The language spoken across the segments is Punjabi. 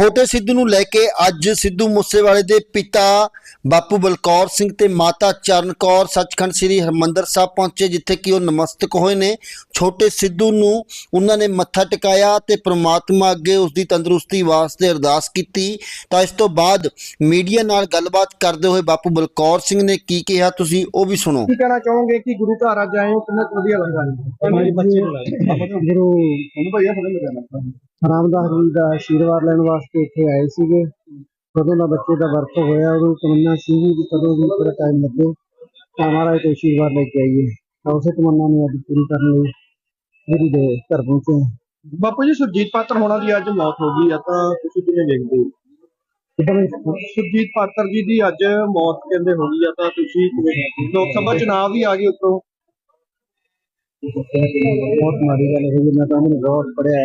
ਛੋਟੇ ਸਿੱਧੂ ਨੂੰ ਲੈ ਕੇ ਅੱਜ ਸਿੱਧੂ ਮੂਸੇਵਾਲੇ ਦੇ ਪਿਤਾ ਬਾਪੂ ਬਲਕੌਰ ਸਿੰਘ ਤੇ ਮਾਤਾ ਚਰਨ ਕੌਰ ਸੱਚਖੰਡ ਸ੍ਰੀ ਹਰਮੰਦਰ ਸਾਹਿਬ ਪਹੁੰਚੇ ਜਿੱਥੇ ਕਿ ਉਹ ਨਮਸਤਕ ਹੋਏ ਨੇ। ਛੋਟੇ ਸਿੱਧੂ ਨੂੰ ਉਹਨਾਂ ਨੇ ਮੱਥਾ ਟਿਕਾਇਆ ਤੇ ਪ੍ਰਮਾਤਮਾ ਅੱਗੇ ਉਸ ਦੀ ਤੰਦਰੁਸਤੀ ਵਾਸਤੇ ਅਰਦਾਸ ਕੀਤੀ। ਤਾਂ ਇਸ ਤੋਂ ਬਾਅਦ ਮੀਡੀਆ ਨਾਲ ਗੱਲਬਾਤ ਕਰਦੇ ਹੋਏ ਬਾਪੂ ਬਲਕੌਰ ਸਿੰਘ ਨੇ ਕੀ ਕਿਹਾ ਤੁਸੀਂ ਉਹ ਵੀ ਸੁਣੋ। ਕੀ ਕਹਿਣਾ ਚਾਹੋਗੇ ਕਿ ਗੁਰੂ ਘਰ ਅੱਜ ਆਏ ਹੋ? ਕਿੰਨਾ ਕੁ ਵਧੀਆ ਲੱਗਾ? ਜੀ ਬੱਚੇ ਗੁਰੂ ਤੁਹਾਨੂੰ ਭਈਆ ਫੜੇ ਮਿਲਿਆ ਰਾਮਦਾਸ ਜੀ ਦਾ ਆਸ਼ੀਰਵਾਦ ਲੈਣ ਵਾਸਤੇ। ਇੱਥੇ ਆਏ ਸੀਗੇ। ਕਦੋਂ ਦਾ ਬੱਚੇ ਦਾ ਵਰਤ ਹੋਇਆ ਉਦੋਂ ਤਮੰਨਾ ਸੀ ਕਿ ਕਦੋਂ ਵੀ ਥੋੜਾ ਟਾਈਮ ਲੱਗੇ। ਤਾਂ ਮਹਾਰਾਜ ਤੋਂ ਆਸ਼ੀਰਵਾਦ ਲੈ ਕੇ ਆਈਏ। ਤਾਂ ਉਸੇ ਤਮੰਨਾ ਨੂੰ ਅੱਜ ਪੂਰੀ ਕਰਨ ਲਈ ਗੁਰੂ ਦੇ ਘਰ ਪਹੁੰਚੇ। ਬਾਪੂ ਜੀ ਸੁਰਜੀਤ ਪਾਤਰ ਹੋਣਾ ਦੀ ਅੱਜ ਮੌਤ ਹੋ ਗਈ ਆ ਤਾਂ ਤੁਸੀਂ ਕਿਵੇਂ ਦੇਖਦੇ ਹੋ? ਵੀ ਸੁਰਜੀਤ ਪਾਤਰ ਜੀ ਦੀ ਅੱਜ ਮੌਤ ਕਹਿੰਦੇ ਹੋ ਗਈ ਆ ਤਾਂ ਤੁਸੀਂ ਕਿਵੇਂ? ਲੋਕ ਸਭਾ ਚੁਣਾਵ ਵੀ ਆ ਗਏ ਉੱਤੋਂ ਬਹੁਤ ਮਾੜੀ ਗੱਲ ਹੋਈ ਮੈਂ ਤਾਂ ਉਹਨੂੰ ਬਹੁਤ ਪੜਿਆ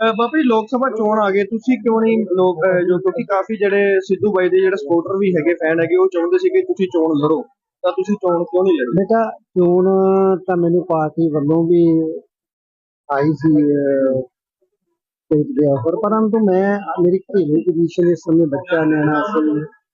ਅਹ ਬਾਪੂ ਜੀ ਲੋਕ ਸਭਾ ਚੋਣ ਆ ਗਏ ਤੁਸੀਂ ਕਿਉਂ ਨਹੀਂ ਲੋਕ ਜੋ ਕਿਉਂਕਿ ਕਾਫੀ ਜਿਹੜੇ ਸਿੱਧੂ ਬਾਈ ਦੇ ਜਿਹੜੇ ਸਪੋਰਟਰ ਵੀ ਹੈਗੇ ਫੈਨ ਹੈਗੇ ਉਹ ਚਾਹੁੰਦੇ ਸੀ ਕਿ ਤੁਸੀਂ ਚੋਣ ਲੜੋ। ਤਾਂ ਤੁਸੀਂ ਚੋਣ ਕਿਉਂ ਨਹੀਂ ਲੜੀ? ਬੇਟਾ ਚੋਣ ਤਾਂ ਮੈਨੂੰ ਪਾਰਟੀ ਵੱਲੋਂ ਵੀ ਆਈ ਸੀ ਤੇ ਦੇ ਆਫਰ ਪਰੰਤੂ ਮੈਂ ਮੇਰੀ ਘਰੇਲੂ ਪੋਜੀਸ਼ਨ ਇਸ ਸਮੇਂ ਬੱਚਾ ਨਿਆਣਾ ਸੀ।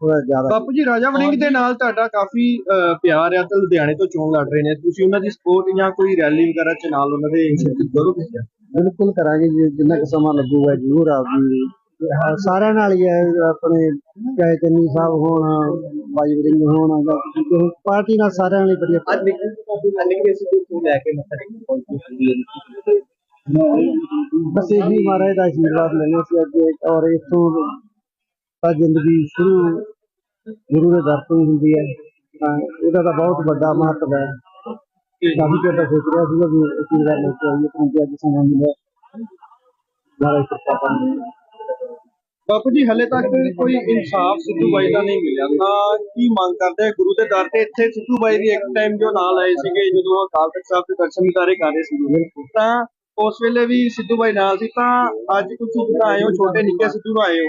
ਥੋੜਾ ਜ਼ਿਆਦਾ। ਬਾਪੂ ਜੀ ਰਾਜਾ ਵੜਿੰਗ ਦੇ ਨਾਲ ਤੁਹਾਡਾ ਕਾਫੀ ਅਹ, ਪਿਆਰ ਆ ਤੇ ਲੁਧਿਆਣੇ ਤੋਂ ਚੋਣ ਲੜ ਰਹੇ ਨੇ। ਤੁਸੀਂ ਉਹਨਾਂ ਦੀ ਸਪੋਰਟ ਜਾਂ ਕੋਈ ਰੈਲੀ ਵਗੈਰਾ ਚ ਨਾਲ ਉਹਨਾਂ ਦੇ ਕਰੋਗੇ ਬਿਲਕੁਲ ਕਰਾਂਗੇ। ਜੀ ਜਿੰਨਾ ਕੁ ਸਮਾਂ ਲੱਗੂਗਾ ਜ਼ਰੂਰ ਆਪਦੀ ਹਾਂ, ਸਾਰਿਆਂ ਨਾਲ ਹੀ ਹੈ ਆਪਣੇ ਚਾਹੇ ਚੰਨੀ ਸਾਹਿਬ ਹੋਣ ਬਾਈ ਵਰਿੰਗ ਹੋਣ ਜਾਂ ਕਿਸੇ ਪਾਰਟੀ ਨਾਲ ਸਾਰਿਆਂ ਨਾਲ ਹੀ ਵਧੀਆ। ਅੱਜ ਨਿਕਲ ਤੋਂ ਗੱਲ ਕਿ ਅਸੀਂ ਕੋਈ ਲੈ ਕੇ ਮੱਥਾ ਟੇਕਣ ਪਹੁੰਚੇ ਬਸ ਇਹ ਵੀ ਮਹਾਰਾਜ ਦਾ ਆਸ਼ੀਰਵਾਦ ਲੈਣਾ ਸੀ ਅੱਗੇ ਔਰ ਇਥੋਂ ਤਾਂ ਜ਼ਿੰਦਗੀ ਸ਼ੁਰੂ ਗੁਰੂ ਦੇ ਦਰ ਤੋਂ ਹੀ ਹੁੰਦੀ ਹੈ ਤਾਂ ਇਹਦਾ ਤਾਂ ਬਹੁਤ ਵੱਡਾ ਮਹੱਤਵ ਹੈ। ਕਾਫੀ ਚਿਰ ਦਾ ਸੋਚ ਰਿਹਾ ਸੀਗਾ ਵੀ ਇਹ ਚੀਜ਼ ਦਾ ਲੈ ਕੇ ਆਈਏ ਕਿਉਂਕਿ ਅੱਜ ਸਮਾਂ ਮਿਲਿਆ। ਮਹਾਰਾਜ ਕਿਰਪਾ ਕਰਨ ਬਾਪੂ ਜੀ ਹਲੇ ਤੱਕ ਕੋਈ ਇਨਸਾਫ ਸਿੱਧੂ ਬਾਈ ਦਾ ਨਹੀਂ ਮਿਲਿਆ। ਤਾਂ ਕੀ ਮੰਗ ਕਰਦੇ ਗੁਰੂ ਦੇ ਦਰ ਤੇ ਇੱਥੇ ਸਿੱਧੂ ਬਾਈ ਦੀ ਇੱਕ ਟਾਈਮ ਜੋ ਨਾਲ ਆਏ ਸੀਗੇ ਜਦੋਂ ਉਹ ਅਕਾਲ ਤਖਤ ਸਾਹਿਬ ਦੇ ਦਰਸ਼ਨ ਵਿਦਾਰੇ ਕਰ ਰਹੇ ਸੀਗੇ। ਤਾਂ ਉਸ ਵੇਲੇ ਵੀ ਸਿੱਧੂ ਬਾਈ ਨਾਲ ਸੀ। ਤਾਂ ਅੱਜ ਤੁਸੀਂ ਜਿੱਦਾਂ ਆਏ ਹੋ ਛੋਟੇ ਨਿੱਕੇ ਸਿੱਧੂ ਨੂੰ ਆਏ ਹੋ।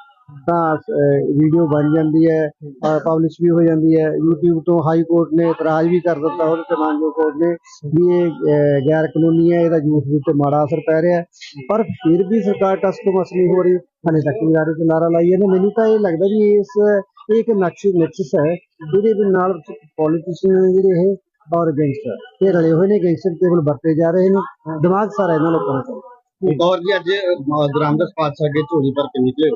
ਤਾਂ ਵੀਡੀਓ ਬਣ ਜਾਂਦੀ ਹੈ ਪਬਲਿਸ਼ ਵੀ ਹੋ ਜਾਂਦੀ ਹੈ। YouTube ਤੋਂ ਹਾਈ ਕੋਰਟ ਨੇ ਇਤਰਾਜ਼ ਵੀ ਕਰ ਦਿੱਤਾ ਉਹਦੇ ਤੇ ਮਾਨਜੋ ਕੋਰਟ ਨੇ ਵੀ ਇਹ ਗੈਰ ਕਾਨੂੰਨੀ ਹੈ, ਇਹਦਾ ਯੂਥ ਦੇ ਉੱਤੇ ਮਾੜਾ ਅਸਰ ਪੈ ਰਿਹਾ ਪਰ ਫਿਰ ਵੀ ਸਰਕਾਰ ਟਸ ਤੋਂ ਮਸ ਨਹੀਂ ਹੋ ਰਹੀ, ਹਲੇ ਤੱਕ ਵੀ ਨਾਰੇ ਤੇ ਨਾਰਾ ਲਾਈ ਜਾਂਦੇ ਮੈਨੂੰ ਤਾਂ ਇਹ ਲੱਗਦਾ ਵੀ ਇਸ, ਇਹ ਇੱਕ ਨਕਸ਼, ਨਕਸ਼ਸ ਹੈ, ਜਿਹਦੇ ਨਾਲ ਪੋਲੀਟੀਸ਼ੀਅਨ ਜਿਹੜੇ ਇਹ ਔਰ ਗੈਂਗਸਟਰ ਇਹ ਰਲੇ ਹੋਏ ਨੇ ਗੈਂਗਸਟਰ ਕੇਵਲ ਵਰਤੇ ਜਾ ਰਹੇ ਨੇ। ਦਿਮਾਗ ਸਾਰਾ ਇਹਨਾਂ ਲੋਕਾਂ ਦਾ ਚੱਲਦਾ ਜੀ, ਅੱਜ ਦਰਾਮਦਸ ਪਾਤਸ਼ਾਹ ਅੱਗੇ ਝੋਲੀ ਭਰ ਕੇ ਨਿਕਲੇ ਹੋ।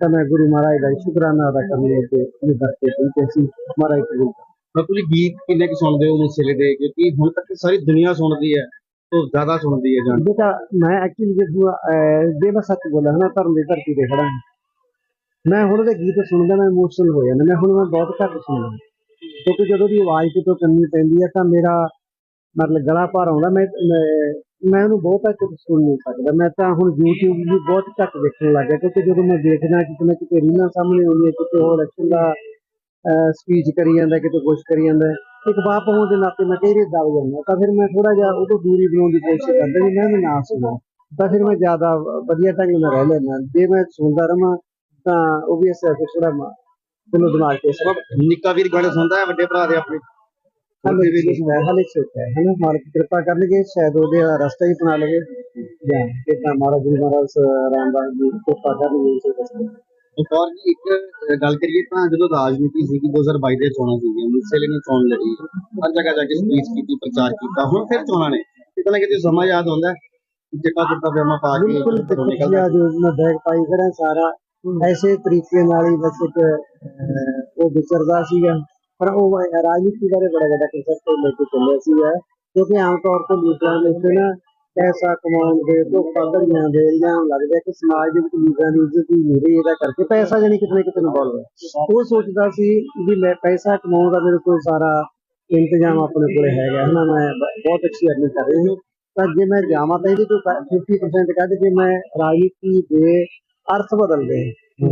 ਤਾਂ ਮੈਂ ਗੁਰੂ ਮਹਾਰਾਜ ਦਾ ਸ਼ੁਕਰਾਨਾ ਅਦਾ ਕਰਨ ਲਈ ਤੇ ਇਹ ਦਰਤੇ ਪਹੁੰਚੇ ਸੀ ਮਹਾਰਾਜ ਕਰੇ। ਬਾਪੂ ਜੀ ਗੀਤ ਕਿੰਨੇ ਕੁ ਸੁਣਦੇ ਹੋ ਮੁਸਲੇ ਦੇ ਕਿਉਂਕਿ ਹੁਣ ਤੱਕ ਸਾਰੀ ਦੁਨੀਆ ਸੁਣਦੀ ਹੈ ਤੋਂ ਜ਼ਿਆਦਾ ਸੁਣਦੀ ਹੈ ਜਾਨ ਬੇਟਾ ਮੈਂ ਐਕਚੁਅਲੀ ਜੇ ਤੂੰ, ਅਹ, ਜੇ ਮੈਂ ਸੱਚ ਬੋਲਾਂ ਨਾ ਧਰਮ ਦੀ ਧਰਤੀ ਤੇ ਖੜਾ ਮੈਂ ਹੁਣ ਦੇ ਗੀਤ ਸੁਣਦਾ ਮੈਂ ਇਮੋਸ਼ਨਲ ਹੋ ਜਾਂਦਾ। ਮੈਂ ਹੁਣ ਮੈਂ ਬਹੁਤ ਘੱਟ ਸੁਣਦਾ ਕਿਉਂਕਿ ਜਦੋਂ ਦੀ ਆਵਾਜ਼ ਕਿਤੋਂ ਕੰਨੀ ਪੈਂਦੀ ਹੈ ਤਾਂ ਮੇਰਾ ਮਤਲਬ ਗਲਾ ਭਰ ਆਉਂਦਾ। ਮੈਂ ਮੈਂ- ਉਹਨੂੰ ਬਹੁਤ ਘੱਟ ਸੁਣ ਨਹੀਂ ਸਕਦਾ। ਮੈਂ ਤਾਂ ਹੁਣ YouTube ਵੀ ਬਹੁਤ ਘੱਟ ਦੇਖਣ ਲੱਗ ਗਿਆ ਕਿਉਂਕਿ ਜਦੋਂ ਮੈਂ ਦੇਖਦਾ ਕਿਤੇ ਨਾ ਕਿਤੇ ਰੀਲਾਂ ਸਾਹਮਣੇ ਆਉਂਦੀਆਂ, ਕਿਤੇ ਹੋਰ ਇਲੈਕਸ਼ਨ ਦਾ ਸਪੀਚ ਕਰੀ ਜਾਂਦਾ, ਕਿਤੇ ਕੁਛ ਕਰੀ ਜਾਂਦਾ, ਇੱਕ ਬਾਪ ਹੋਣ ਦੇ ਨਾਤੇ ਮੈਂ ਕਈ ਵਾਰੀ ਦਬ ਜਾਂਦਾ। ਤਾਂ ਫਿਰ ਮੈਂ ਥੋੜਾ ਜਿਹਾ ਉਹ ਤੋਂ ਦੂਰੀ ਬਣਾਉਣ ਦੀ ਕੋਸ਼ਿਸ਼ ਕਰਦਾ ਵੀ ਮੈਂ ਨਾ ਸੁਣਾ। ਤਾਂ ਫਿਰ ਮੈਂ ਜ਼ਿਆਦਾ ਵਧੀਆ ਢੰਗ ਨਾਲ ਰਹਿ ਲੈਂਦਾ। ਜੇ ਮੈਂ ਸੁਣਦਾ ਰਵਾਂ ਤਾਂ ਉਹ ਵੀ ਅਸਰ ਥੋੜਾ ਮੈਨੂੰ ਦਿਮਾਗ ਤੇ ਅਸਰ ਨਿੱਕਾ ਵੀਰ ਗਾਣੇ ਸੁਣਦਾ ਹੈ, ਵੱਡੇ ਭਰਾ ਦੇ ਆਪਣੇ। ਹਾਲੇ ਵੀ ਨਹੀਂ ਹਾਲੇ ਛੋਟਾ ਹੈ ਹਨਾ ਮਾਲਕ ਕਿਰਪਾ ਕਰਨਗੇ ਸ਼ਾਇਦ ਉਹਦੇ ਰਸਤਾ ਹੀ ਬਣਾ ਲਵੇ। ਜਾਂ। ਕਿਤਾ ਮਹਾਰਾਜ ਜੀ ਮਹਾਰਾਜ ਰਾਮਦਾਸ ਜੀ ਕਿਰਪਾ ਕਰਨਗੇ ਇਸੇ ਰਸਤੇ ਇੱਕ ਔਰ ਜੀ ਇੱਕ ਅਹ, ਗੱਲ ਕਰੀਏ ਤਾਂ ਜਦੋਂ ਰਾਜਨੀਤੀ ਸੀਗੀ 2022 ਦੇ ਚੋਣਾਂ ਸੀਗੀਆਂ ਮੁਸਲੇ ਨੇ ਚੋਣ ਲੜੀ ਹਰ ਜਗ੍ਹਾ ਜਾ ਕੇ ਸਪੀਚ ਕੀਤੀ ਪ੍ਰਚਾਰ ਕੀਤਾ ਹੁਣ ਫਿਰ ਚੋਣਾਂ ਨੇ। ਕਿਤੇ ਨਾ ਕਿਤੇ ਸਮਾਂ ਯਾਦ ਆਉਂਦਾ ਪਾ ਕੇ ਬਿਲਕੁਲ ਨਿਕਲਦਾ। ਜੋ ਮੈਂ ਬੈਗ ਪਾਈ ਸਾਰਾ ਐਸੇ ਤਰੀਕੇ ਨਾਲ ਹੀ ਬਸ ਇੱਕ ਉਹ ਵਿਚਰਦਾ ਸੀਗਾ। ਪਰ ਉਹ ਰਾਜਨੀਤੀ ਬਾਰੇ ਬੜਾ ਵੱਡਾ ਕਨਸੈਪਟ ਲੈ ਕੇ ਚੱਲਿਆ ਸੀਗਾ। ਕਿਉਂਕਿ ਆਮ ਤੌਰ ਤੇ ਲੀਡਰਾਂ ਦੇ ਉੱਤੇ ਨਾ ਪੈਸਾ ਕਮਾਉਣ ਦੇ, ਧੋਖਾ ਧੜੀਆਂ ਦੇ ਇਲਜ਼ਾਮ ਲੱਗਦਾ ਕਿ ਸਮਾਜ ਦੇ ਵਿੱਚ ਲੀਡਰਾਂ ਦੀ ਇੱਜ਼ਤ ਹੀ ਨਹੀਂ ਰਹੀ, ਇਹਦਾ ਕਰਕੇ ਪੈਸਾ ਜਾਨੀ ਕਿਤੇ ਨਾ ਕਿਤੇ ਇਨਵੋਲਵ ਉਹ ਸੋਚਦਾ ਸੀ ਵੀ ਮੈਂ ਪੈਸਾ ਕਮਾਉਣ ਦਾ ਮੇਰੇ ਕੋਲ ਸਾਰਾ ਇੰਤਜ਼ਾਮ ਆਪਣੇ ਕੋਲ ਹੈਗਾ। ਹਨਾ, ਮੈਂ ਬਹੁਤ ਅੱਛੀ ਅਰਨਿੰਗ ਕਰ ਰਹੀ ਹਾਂ ਤਾਂ ਜੇ ਮੈਂ ਜਾਵਾਂ ਤਾਂ ਇਹਦੇ ਤੋਂ 50% ਕੱਢ ਕੇ ਮੈਂ ਰਾਜਨੀਤੀ ਦੇ ਅਰਥ ਬਦਲ ਦੇ।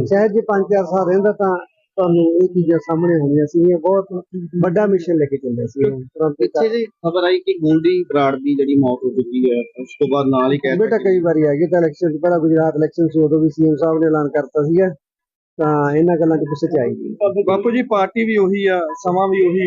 ਸ਼ਾਇਦ ਜੇ 5-4 ਸਾਲ ਰਹਿੰਦਾ ਤਾਂ ਤੁਹਾਨੂੰ ਇਹ ਚੀਜ਼ਾਂ ਸਾਹਮਣੇ ਹੋਣੀਆਂ ਸੀ ਇਹ ਬਹੁਤ ਵੱਡਾ ਮਿਸ਼ਨ ਲੈ ਕੇ ਚੱਲਿਆ ਸੀ ਪਿੱਛੇ ਜੀ ਖਬਰ ਆਈ ਕਿ ਗੁੰਡੀ ਬਰਾੜ ਦੀ ਜਿਹੜੀ ਮੌਤ ਹੋ ਚੁੱਕੀ ਹੈ ਉਸ ਤੋਂ ਬਾਅਦ ਨਾਲ ਹੀ ਕਹਿ ਬੇਟਾ ਕਈ ਵਾਰੀ ਆ ਗਈ ਤਾਂ ਇਲੈਕਸ਼ਨ ਤੋਂ ਪਹਿਲਾਂ ਗੁਜਰਾਤ ਇਲੈਕਸ਼ਨ ਸੀ ਉਦੋਂ ਵੀ ਸੀਐਮ ਸਾਹਿਬ ਨੇ ਐਲਾਨ ਕਰਤਾ ਸੀਗਾ। ਤਾਂ ਇਹਨਾਂ ਗੱਲਾਂ 'ਚ ਪਿੱਛੇ ਚ ਆਈ। ਬਾਪੂ ਜੀ ਪਾਰਟੀ ਵੀ ਉਹੀ ਆ ਸਮਾਂ ਵੀ ਉਹੀ